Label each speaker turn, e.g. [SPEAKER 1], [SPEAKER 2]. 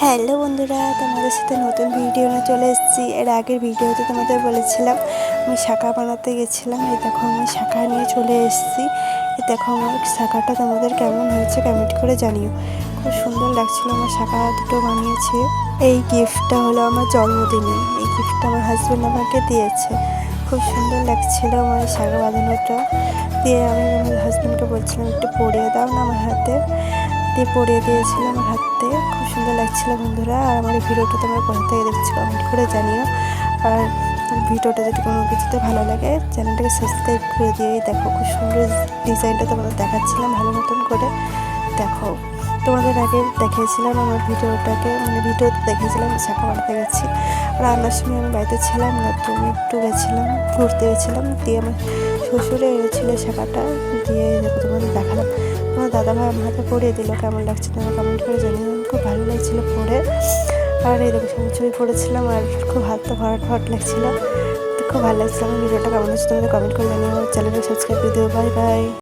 [SPEAKER 1] Hello বন্ধুরা, তোমাদের সাথে নতুন ভিডিও নিয়ে চলে এসেছি। এর আগের ভিডিওতে তোমাদের বলেছিলাম, আমি শাখা বানাতে গেছিলাম। এই দেখো, আমি শাখা নিয়ে চলে এসেছি। এই দেখো, আমার শাখাটা তোমাদের কেমন হয়েছে কমেন্ট করে জানিও। খুব সুন্দর লাগছিল আমার শাখা দুটো বানিয়েছে। এই গিফটটা হলো আমার জন্মদিনে। এই গিফটটা আমার হাজব্যান্ড আমাকে দিয়েছে। খুব সুন্দর লাগছিল আমার শাখা বাঁধানোটা দিয়ে আমি আমার হাজব্যান্ডকে বলছিলাম, একটু পরিয়ে দাও না আমার হাতে। দিয়ে পরিয়ে দিয়েছিল আমার হাতে। খুব সুন্দর লাগছিল বন্ধুরা। আর আমার এই ভিডিওটা তোমরা কোথা থেকে দেখছি কমেন্ট করে জানিও। আর ভিডিওটা যদি কোনো কিছুতে ভালো লাগে, চ্যানেলটাকে সাবস্ক্রাইব করে দিয়ে দেখো, খুব সুন্দর ডিজাইনটা তোমাদের দেখাচ্ছিলাম, ভালো মতন করে। দেখো, তোমাদের আগে দেখিয়েছিলাম আমার ভিডিওটাকে মানে ভিডিওতে দেখিয়েছিলাম শাখা বানাতে গেছি। আর আনার সময় আমি বাড়িতে ছিলাম না তো আমি একটু গেছিলাম, ঘুরতে গেছিলাম। দিয়ে আমার শ্বশুরে এনেছিল শাখাটা দিয়ে তোমাদের দেখালাম। আমার দাদাভাই আমার হাতে পরিয়ে দিল, কেমন লাগছে তোমার কমেন্ট করে জানিয়ে খুব ভালো লাগছিল পরে আর এই দেখো ছবি ছবি পড়েছিলাম আর খুব হাত তো ভরাট ভরাট লাগছিল। খুব ভালো লাগছিল। আমার ভিডিওটা কেমন হচ্ছে তোমাদের কমেন্ট করে জানিও। চ্যানেলটা সাবস্ক্রাইব করে দিও। Bye bye